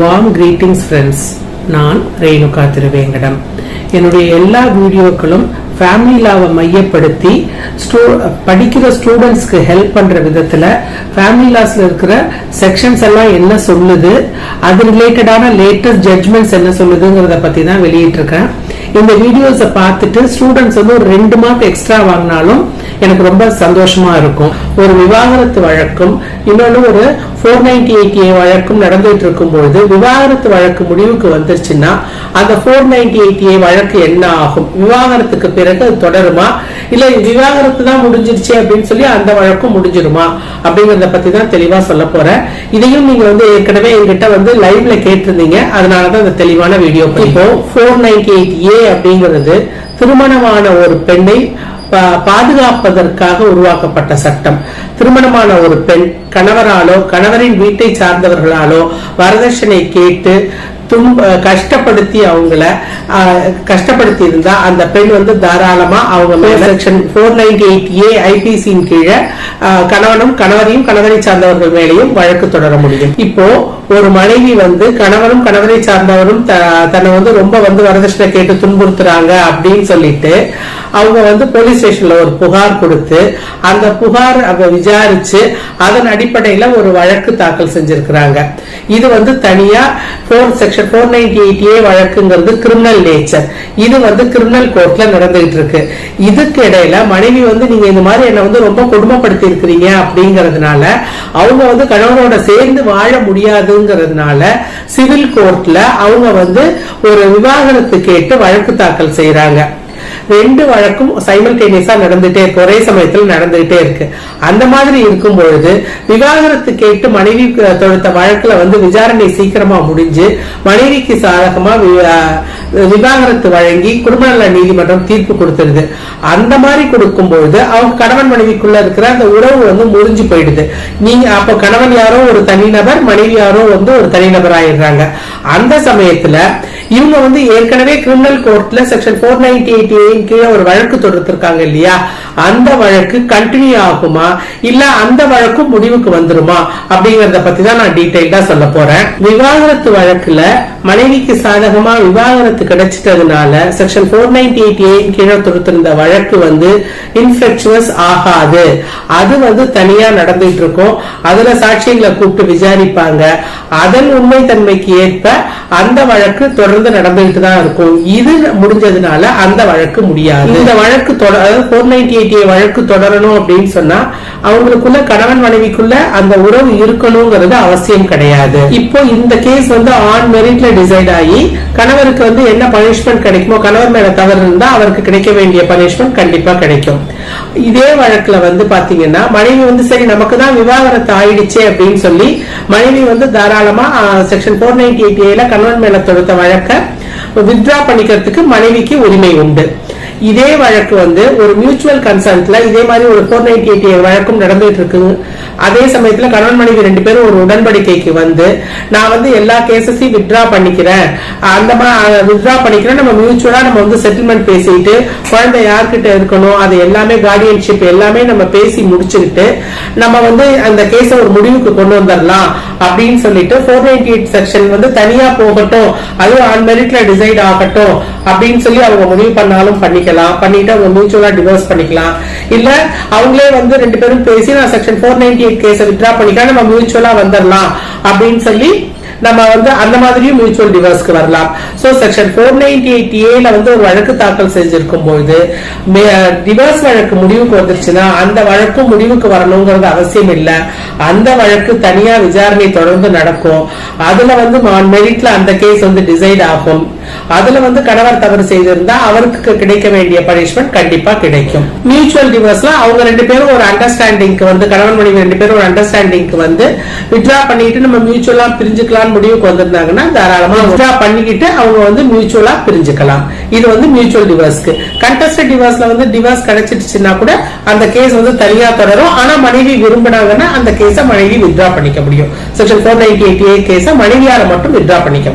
Warm greetings friends நான் ரேணுகா திருவேங்கடம். என்னுடைய எல்லா வீடியோக்களும் ஃபேமிலி லாவை மையப்படுத்தி ஸ்டூ படிக்கிற ஸ்டூடெண்ட்ஸ்க்கு ஹெல்ப் பண்ற விதத்துல ஃபேமிலி லாஸ்ல இருக்கிற செக்ஷன்ஸ் எல்லாம் என்ன சொல்லுது அது ரிலேட்டடான லேட்டஸ்ட் ஜட்ஜ்மெண்ட்ஸ் என்ன சொல்லுதுங்கிறத பத்தி தான் வெளியிட்டிருக்கேன். இந்த வீடியோஸை பார்த்துட்டு ஸ்டூடெண்ட்ஸ் வந்து ஒரு ரெண்டு மார்க் எக்ஸ்ட்ரா வாங்கினாலும் எனக்கு ரொம்ப சந்தோஷமா இருக்கும். ஒரு விவாகரத்து வழக்கும் இன்னொன்னு ஒரு ஃபோர் நைன்டி எயிட் ஏ வழக்கும் நடந்துட்டு இருக்கும் பொழுது விவாகரத்து வழக்கு முடிவுக்கு வந்துருச்சுன்னா அந்த ஃபோர் நைன்டி எயிட் ஏ வழக்கு என்ன ஆகும்? விவாகரத்துக்கு பிறகு அது தொடருமா? இல்ல விவாகரத்து தான் முடிஞ்சிருச்சு அப்படின்னு சொல்லி அந்த வழக்கும் முடிஞ்சிருமா? அப்படிங்கறத பத்தி தான் தெளிவா சொல்ல போறேன். இதையும் நீங்க வந்து ஏற்கனவே என்கிட்ட வந்து லைவ்ல கேட்டிருந்தீங்க. அதனாலதான் இந்த தெளிவான வீடியோ இப்போ ஃபோர் நைன்டி எயிட் ஏ அப்படிங்கிறது திருமணமான ஒரு பெண்ணை பாதுகாப்பதற்காக உருவாக்கப்பட்ட சட்டம். திருமணமான ஒரு பெண் கணவராலோ கணவரின் வீட்டை சார்ந்தவர்களாலோ வரதட்சணை கேட்டு துன்ப கஷ்டப்படுத்தி அவங்கள கஷ்டப்படுத்தி இருந்தா அந்த பெண் வந்து தாராளமா அவங்க section four ninety eight A ஐபிசியின் கீழே கணவனும் கணவரையும் கணவரை சார்ந்தவர்கள் மேலேயும் வழக்கு தொடர முடியும். இப்போ ஒரு மனைவி வந்து கணவனும் கணவரை சார்ந்தவரும் தன்னை வந்து ரொம்ப வந்து வரதட்சணை கேட்டு துன்புறுத்துறாங்க அப்படின்னு சொல்லிட்டு அவங்க வந்து போலீஸ் ஸ்டேஷன்ல ஒரு புகார் கொடுத்து அந்த புகார் அவங்க விசாரிச்சு அதன் அடிப்படையில ஒரு வழக்கு தாக்கல் செஞ்சிருக்கிறாங்க. இது வந்து தனியா four section four ninety eight A வழக்குங்கிறது criminal nature இது வந்து கிரிமினல் கோர்ட்ல நடந்துகிட்டு இருக்கு இதுக்கு இடையில மனைவி வந்து நீங்க இந்த மாதிரி என்ன வந்து ரொம்ப கொடுமைப்படுத்தி இருக்கிறீங்க அப்படிங்கறதுனால அவங்க வந்து கணவனோட சேர்ந்து வாழ முடியாதுங்கிறதுனால சிவில் கோர்ட்ல அவங்க வந்து ஒரு விவாகரத்து கேட்டு வழக்கு தாக்கல் செய்யறாங்க ரெண்டு வழக்கும் சைமல்டேனியஸா நடந்துட்டே இருக்கு. ஒரே சமயத்தில் நடந்துகிட்டே இருக்கு. அந்த மாதிரி இருக்கும் பொழுது விவாகரத்து கேட்டு மனைவி தொடுத்த வழக்குல வந்து விசாரணை சீக்கிரமா முடிஞ்சு மனைவிக்கு சாதகமா விவாகரத்து வழங்கி குடும்ப நல நீதிமன்றம் தீர்ப்பு கொடுத்துருது அந்த மாதிரி கொடுக்கும் பொழுது அவங்க கணவன் மனைவிக்குள்ள இருக்கிற அந்த உறவு வந்து முறிஞ்சு போயிடுது. நீங்க அப்ப கணவன் யாரோ ஒரு தனிநபர் மனைவி யாரோ வந்து ஒரு தனிநபர் ஆயிடுறாங்க. அந்த சமயத்துல இவங்க வந்து ஏற்கனவே கிரிமினல் கோர்ட்ல செக்ஷன் போர் நைன்டி எயிட் கீழே ஒரு வழக்கு தொடுத்திருக்காங்க இல்லையா? அந்த வழக்கு கண்டினியூ ஆகுமா? இல்ல அந்த வழக்கும் முடிவுக்கு வந்துருமா? அப்படிங்கறத பத்தி தான் நான் டீடைல்டா சொல்ல போறேன். விவாகரத்து வழக்குல மனைவிக்கு சாதகமா விவாகரத்து கிடைச்சிட்டதுனால செக்ஷன் போர் நைன்டி எயிட் கீழே தொடுத்திருந்த வழக்கு வந்து இன்ஃபெக்சுவஸ் ஆகாது. அது வந்து தனியா நடந்துட்டு இருக்கும் அதுல சாட்சியங்களை கூப்பிட்டு விசாரிப்பாங்க. அதன் உண்மை தன்மைக்கு ஏற்ப அந்த வழக்கு தொடர்ந்து நடந்துகிட்டு தான் இருக்கும். இது முடிஞ்சதுனால அந்த வழக்கு முடியாது. இந்த வழக்கு அதாவது நைன்டி எயிட் வழக்கு தொடரணும் அப்படின்னு சொன்னா அவங்களுக்குள்ள கணவன் மனைவிக்குள்ள அந்த உறவு இருக்கணுங்கிறது அவசியம் கிடையாது. இப்போ இந்த கேஸ் வந்து ஆன் மெரிட்ல டிசைட் ஆகி கணவருக்கு வந்து என்ன பனிஷ்மெண்ட் கிடைக்குமோ கணவர் மேல தவறு இருந்தா அவருக்கு கிடைக்க வேண்டிய பனிஷ்மெண்ட் கண்டிப்பா கிடைக்கும். இதே வழக்குல வந்து பாத்தீங்கன்னா மனைவி வந்து சரி நமக்கு தான் விவாகரத்து ஆயிடுச்சு அப்படின்னு சொல்லி மனைவி வந்து தாராளமா செக்ஷன் போர் நைன்டி எயிட் ஏல கணவன் மேல தொடுத்த வழக்க வித்ரா பண்ணிக்கிறதுக்கு மனைவிக்கு உரிமை உண்டு. இதே வழக்கு வந்து ஒரு மியூச்சுவல் கன்சல்ட்ல இதே மாதிரி ஒரு போர் நைன்டி எயிட் வழக்கும் நடந்துட்டு இருக்கு அதே சமயத்துல கணவன் மனைவி ரெண்டு பேரும் ஒரு உடன்படிக்கைக்கு வந்து நான் வந்து எல்லா கேசஸையும் வித்ரா பண்ணிக்கிறேன். அந்த வித்ரா பண்ணிக்கிறேன். நம்ம மியூச்சுவலா நம்ம வந்து செட்டில்மெண்ட் பேசிட்டு குழந்தை யார்கிட்ட இருக்கணும் அது எல்லாமே கார்டியன்ஷிப் எல்லாமே நம்ம பேசி முடிச்சுக்கிட்டு நம்ம வந்து அந்த கேஸ ஒரு முடிவுக்கு கொண்டு வந்துடலாம் அப்படின்னு சொல்லிட்டு போர் நைன்டி எயிட் செக்ஷன் வந்து தனியா போகட்டும். அதுவும் ஆன் மெரிட்ல டிசைட் ஆகட்டும் அப்படின்னு சொல்லி அவங்க முடிவு பண்ணாலும் பண்ணிக்கலாம். பண்ணிட்டு அவங்க மியூச்சுவலா டிவோர்ஸ் பண்ணிக்கலாம். இல்ல அவங்களே வந்து ரெண்டு பேரும் பேசி நான் செக்ஷன் போர் நைன்டி எயிட் கேஸை வித்ரா பண்ணிக்கலாம் நம்ம மியூச்சுவலா வந்துடலாம் அப்படின்னு சொல்லி நம்ம வந்து அந்த மாதிரியும் மியூச்சுவல் டிவோர்ஸ்க்கு வரலாம். So section four ninety eight ஏல வந்து ஒரு வழக்கு தாக்கல் செஞ்சிருக்கும் பொழுது டிவோர்ஸ் வழக்கு முடிவுக்கு வந்துருச்சுன்னா அந்த வழக்கு முடிவுக்கு வரணுங்கிறது அவசியம் இல்ல. அந்த வழக்கு தனியா விசாரணை தொடர்ந்து நடக்கும். அதுல வந்து மெரிட்ல அந்த கேஸ் வந்து டிசைட் ஆகும். அதுல வந்து கணவர் தவறு செய்திருந்தா அவருக்கு கிடைக்க வேண்டிய பனிஷ்மெண்ட் கண்டிப்பா கிடைக்கும். மியூச்சுவல் டிவோர்ஸ்ல அவங்க ரெண்டு பேரும் ஒரு அண்டர்ஸ்டாண்டிங்க்கு வந்து கணவன் மனைவி ரெண்டு பேரும் ஒரு அண்டர்ஸ்டாண்டிங்க்கு வந்து வித்ரா பண்ணிட்டு நம்ம மியூச்சுவலா பிரிஞ்சுக்கலாம் முடிவுக்கு வந்திருந்தாங்கன்னா தாராளமா வித்ரா பண்ணிக்கிட்டு அவங்க வந்து மியூச்சுவலா பிரிஞ்சுக்கலாம். இது வந்து மியூச்சுவல் டிவோர்ஸ்க்கு கண்டஸ்டட் டிவோர்ஸ்ல வந்து டிவோர்ஸ் கிடைச்சிடுச்சுன்னா கூட அந்த கேஸ் வந்து தனியா தொடரும். ஆனா மனைவி விரும்பினாங்கன்னா அந்த கேஸ மனைவி வித்ரா பண்ணிக்க முடியும். Section four ninety eight A கேஸ மனைவியால மட்டும் வித்ரா பண்ணிக்க முடியும்